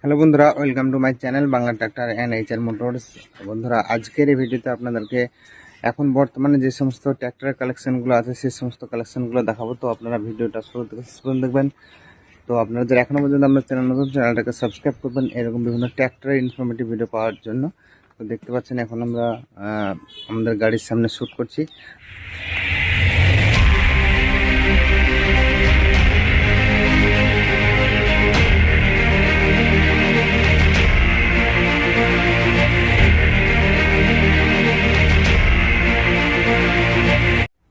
Hello বন্ধুরা welcome to my channel Bangla tractor and HR motors বন্ধুরা, আজকের এই ভিডিওতে আপনাদেরকে এখন বর্তমানে যে সমস্ত ট্র্যাক্টরের কালেকশনগুলো আছে, সেই সমস্ত কালেকশনগুলো দেখাবো। তো আপনারা ভিডিওটা শুরু থেকে শেষ দেখবেন। তো আপনারা যারা এখনও পর্যন্ত আমার চ্যানেল নতুন চ্যানেলটাকে সাবস্ক্রাইব করবেন এরকম বিভিন্ন ট্র্যাক্টরের ইনফরমেটিভ ভিডিও পাওয়ার জন্য। তো দেখতে পাচ্ছেন, এখন আমরা আমাদের গাড়ির সামনে শ্যুট করছি।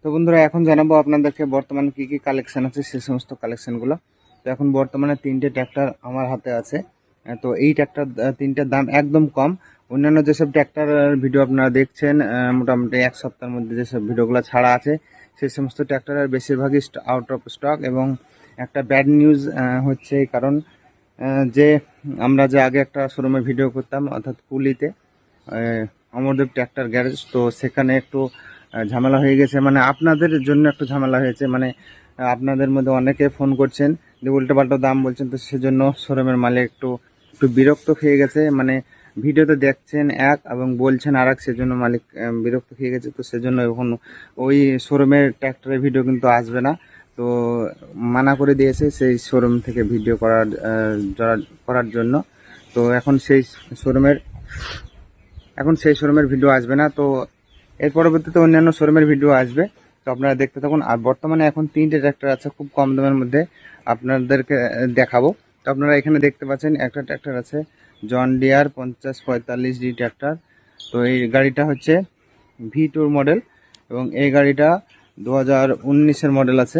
তো বন্ধুরা, এখন জানাব আপনাদেরকে বর্তমানে কি কি কালেকশন আছে সেই সমস্ত কালেকশনগুলো তো এখন বর্তমানে তিনটে ট্র্যাক্টর আমার হাতে আছে। তো এই ট্র্যাক্টর তিনটার দাম একদম কম। অন্যান্য যেসব ট্র্যাক্টর ভিডিও আপনারা দেখছেন মোটামুটি এক সপ্তাহের মধ্যে যেসব ভিডিওগুলো ছাড়া আছে সেই সমস্ত ট্র্যাক্টরের বেশিরভাগই আউট অফ স্টক এবং একটা ব্যাড নিউজ হচ্ছে কারণ যে আমরা যে আগে একটা শোরুমে ভিডিও করতাম, অর্থাৎ কুলিতে অমরদেব ট্র্যাক্টর গ্যারেজ তো সেখানে একটু ঝামেলা হয়ে গেছে। মানে আপনাদের জন্য একটু ঝামেলা হয়েছে। মানে আপনাদের মধ্যে অনেকে ফোন করছেন যে উল্টো পাল্টা দাম বলছেন, তো সেজন্য শোরুমের মালিক একটু একটু বিরক্ত হয়ে গেছে। মানে ভিডিওতে দেখছেন এক এবং বলছেন আর এক সেজন্য মালিক বিরক্ত হয়ে গেছে। তো সেজন্য এখন ওই শোরুমের ট্র্যাক্টরের ভিডিও কিন্তু আসবে না। তো মানা করে দিয়েছে সেই শোরুম থেকে ভিডিও করার করার জন্য। তো এখন সেই শোরুমের, এখন সেই শোরুমের ভিডিও আসবে না। তো এর পরবর্তীতে অন্যান্য শোরুমের ভিডিও আসবে। তো আপনারা দেখতে থাকুন। আর বর্তমানে এখন তিনটে ট্র্যাক্টর আছে, খুব কম দামের মধ্যে আপনাদেরকে দেখাবো। তো আপনারা এখানে দেখতে পাচ্ছেন, একটা ট্র্যাক্টর আছে জন ডিয়ার পঞ্চাশ পঁয়তাল্লিশ ডি ট্র্যাক্টর। তো এই গাড়িটা হচ্ছে ভি টুর মডেল এবং এই গাড়িটা দু হাজার মডেল আছে।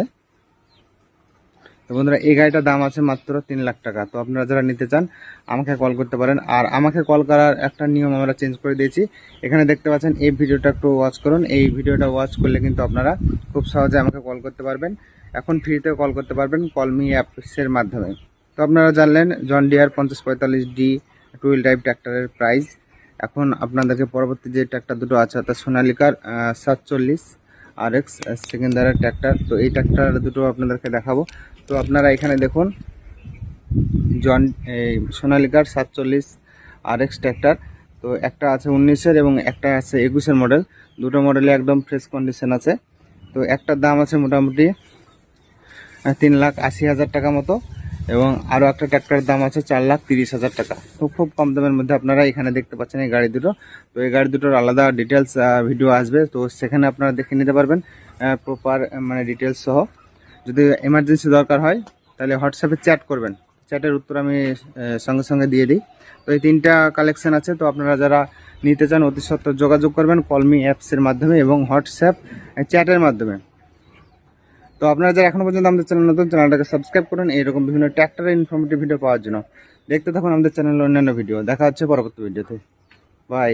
তো বন্ধুরা, এই গাড়িটার দাম আছে মাত্র তিন লাখ টাকা। তো আপনারা যারা নিতে চান, আমাকে কল করতে পারেন। আর আমাকে কল করার একটা নিয়ম আমরা চেঞ্জ করে দিয়েছি। এখানে দেখতে পাচ্ছেন, এই ভিডিওটা একটু ওয়াচ করুন। এই ভিডিওটা ওয়াচ করলে কিন্তু আপনারা খুব সহজে আমাকে কল করতে পারবেন। এখন ফ্রিতে কল করতে পারবেন কলমি অ্যাপসের মাধ্যমে। তো আপনারা জানলেন জন ডিয়ার পঞ্চাশ পঁয়তাল্লিশ ডি টু হুইল টাইপ ট্র্যাক্টরের প্রাইস এখন আপনাদেরকে পরবর্তী যে ট্র্যাক্টর দুটো আছে, অর্থাৎ সোনালিকার সাতচল্লিশ আর এক্স সেকেন্ডারের ট্র্যাক্টর। তো এই ট্র্যাক্টর দুটো আপনাদেরকে দেখাবো। তো আপনারা এখানে দেখুন, জন, এই সোনালিকার সাতচল্লিশ আর এক্স ট্র্যাক্টর। তো একটা আছে উনিশের এবং একটা আছে একুশের মডেল। দুটো মডেলে একদম ফ্রেশ কন্ডিশন আছে। তো একটার দাম আছে মোটামুটি তিন লাখ আশি হাজার টাকা মতো। এবং আরও একটা ট্র্যাক্টরের দাম আছে চার লাখ তিরিশ হাজার টাকা। তো খুব কম দামের মধ্যে আপনারা এখানে দেখতে পাচ্ছেন এই গাড়ি দুটো। তো এই গাড়ি দুটোর আলাদা ডিটেলস ভিডিও আসবে। তো সেখানে আপনারা দেখে নিতে পারবেন প্রপার মানে ডিটেলস সহ। যদি এমার্জেন্সি দরকার হয়, তাহলে হোয়াটসঅ্যাপে চ্যাট করবেন। চ্যাটের উত্তর আমি সঙ্গে সঙ্গে দিয়ে দিই। তো এই তিনটা কালেকশন আছে। তো আপনারা যারা নিতে চান, অতি সত্ত্বর যোগাযোগ করবেন কলমি অ্যাপসের মাধ্যমে এবং হোয়াটসঅ্যাপ চ্যাটের মাধ্যমে। তো আপনারা যারা এখনও পর্যন্ত আমাদের চ্যানেল নতুন, চ্যানেলটাকে সাবস্ক্রাইব করেন। এইরকম বিভিন্ন ট্র্যাক্টরের ইনফরমেটিভ ভিডিও পাওয়ার জন্য। দেখতে থাকুন আমাদের চ্যানেলের অন্যান্য ভিডিও দেখা হচ্ছে পরবর্তী ভিডিওতে বাই